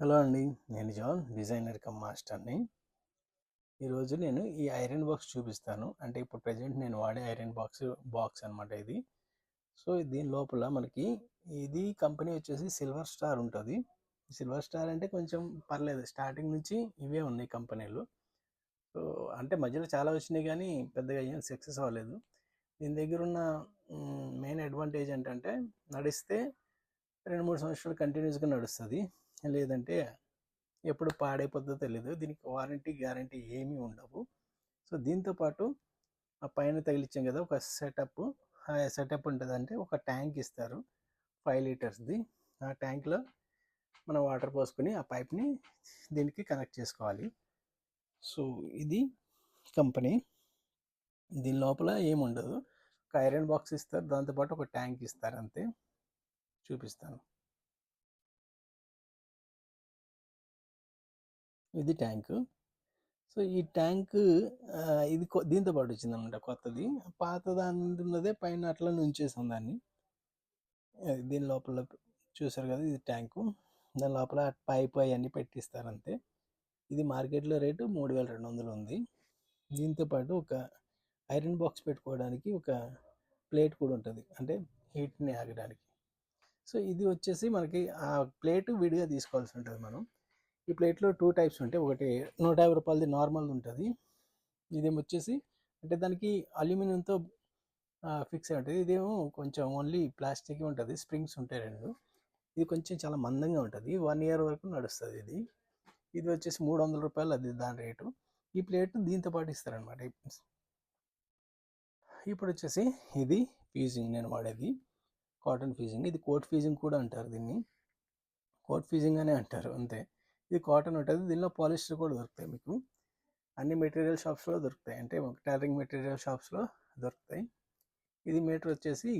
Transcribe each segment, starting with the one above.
Hello అండి. నేను John designer come మాస్టర్ని. ఈరోజు నేను ఈ ఐరన్ బాక్స్ చూపిస్తాను. అంటే ఇప్పుడు ప్రజెంట్ నేను వాడే ఐరన్ బాక్స్ బాక్స్ అనమాట ఇది. సో దీని లోపల మనకి ఇది కంపెనీ వచ్చేసి సిల్వర్ స్టార్ ఉంటుంది. సిల్వర్ స్టార్ అంటే కొంచెం పర్లేదు. స్టార్టింగ్ నుంచి ఇవే ఉన్నాయి కంపెనీలు. సో అంటే మధ్యలో చాలా వచ్చినాయి కానీ పెద్దగా ఏం సక్సెస్ అవ్వలేదు. దీని దగ్గర ఉన్న మెయిన్ అడ్వాంటేజ్ ఏంటంటే నడిస్తే రెండు మూడు సంవత్సరాలు కంటిన్యూస్గా నడుస్తుంది. లేదంటే ఎప్పుడు పాడైపోతుందో తెలియదు దీనికి వారంటీ గ్యారంటీ ఏమీ ఉండవు. సో దీంతో పాటు ఆ పైన తగిలిచ్చాం కదా ఒక సెటప్. ఆ సెటప్ ఉంటుంది అంటే ఒక ట్యాంక్ ఇస్తారు ఫైవ్ లీటర్స్ది. ఆ ట్యాంక్లో మనం వాటర్ పోసుకొని ఆ పైప్ని దీనికి కనెక్ట్ చేసుకోవాలి. సో ఇది కంపెనీ. దీని లోపల ఏముండదు. ఒక ఐరన్ బాక్స్ ఇస్తారు దాంతోపాటు ఒక ట్యాంక్ ఇస్తారు అంతే. చూపిస్తాను. ఇది ట్యాంకు. సో ఈ ట్యాంక్ ఇది దీంతో పాటు వచ్చింది అనమాట కొత్తది. పాత దాని ఉన్నదే పైన అట్లా నుంచేసాం దాన్ని. దీని లోపల చూసారు కదా ఇది ట్యాంకు. దాని లోపల పైప్ అవన్నీ పెట్టిస్తారు అంతే ఇది మార్కెట్లో రేటు మూడు వేల రెండు వందలు ఉంది దీంతో పాటు ఒక ఐరన్ బాక్స్ పెట్టుకోవడానికి ఒక ప్లేట్ కూడా ఉంటుంది. అంటే హీట్ని ఆగడానికి. సో ఇది వచ్చేసి మనకి ఆ ప్లేట్ విడిగా తీసుకోవాల్సి ఉంటుంది మనం. ఈ ప్లేట్లో టూ టైప్స్ ఉంటాయి. ఒకటి నూట యాభై రూపాయలది నార్మల్ ఉంటుంది. ఇదేమో వచ్చేసి అంటే దానికి అల్యూమినియంతో ఫిక్స్ అయి ఉంటుంది. ఇదేమో కొంచెం ఓన్లీ ప్లాస్టిక్ ఉంటుంది. స్ప్రింగ్స్ ఉంటాయి రెండు. ఇది కొంచెం చాలా మందంగా ఉంటుంది. వన్ ఇయర్ వరకు నడుస్తుంది ఇది. ఇది వచ్చేసి మూడు వందల రూపాయలు అది దాని రేటు. ఈ ప్లేట్ దీంతో పాటు ఇస్తారనమాట ఇప్పుడు వచ్చేసి ఇది ఫీజింగ్ నేను వాడేది. కాటన్ ఫీజింగ్ ఇది కోట్ ఫీజింగ్ కూడా అంటారు దీన్ని. కోట్ ఫీజింగ్ అనే అంటారు. అంతే. ఇది కాటన్ ఉంటుంది. దీనిలో పాలిస్టర్ కూడా దొరుకుతాయి మీకు. అన్ని మెటీరియల్ షాప్స్లో దొరుకుతాయి. అంటే టైలరింగ్ మెటీరియల్ షాప్స్లో దొరుకుతాయి. ఇది మీటర్ వచ్చేసి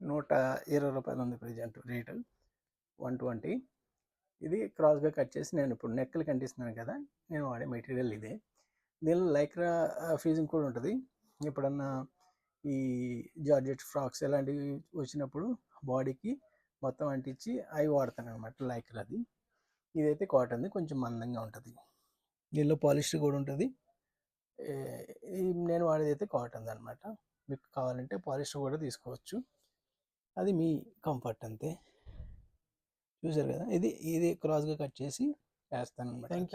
నూట ఇరవై రూపాయలు ఉంది ప్రజెంట్ రేటు. One twenty. ఇది క్రాస్గా కట్ చేసి నేను ఇప్పుడు నెక్కలు కంటిస్తున్నాను కదా నేను వాడే మెటీరియల్ ఇదే. దీనిలో లైక్రా ఫీజింగ్ కూడా ఉంటుంది. ఎప్పుడన్నా ఈ జార్జెట్ ఫ్రాక్స్ ఇలాంటివి వచ్చినప్పుడు బాడీకి మొత్తం అంటించి అవి వాడతాను అనమాట లైక్రాది. ఇదైతే కాటన్ది. కొంచెం మందంగా ఉంటుంది. దీనిలో పాలిస్టర్ కూడా ఉంటుంది. నేను వాడేది అయితే కాటన్ అనమాట మీకు కావాలంటే పాలిస్టర్ కూడా తీసుకోవచ్చు. అది మీ కంఫర్ట్ అంతే. చూసారు కదా? ఇది ఇది క్రాస్గా కట్ చేసి వేస్తాను అనమాట థ్యాంక్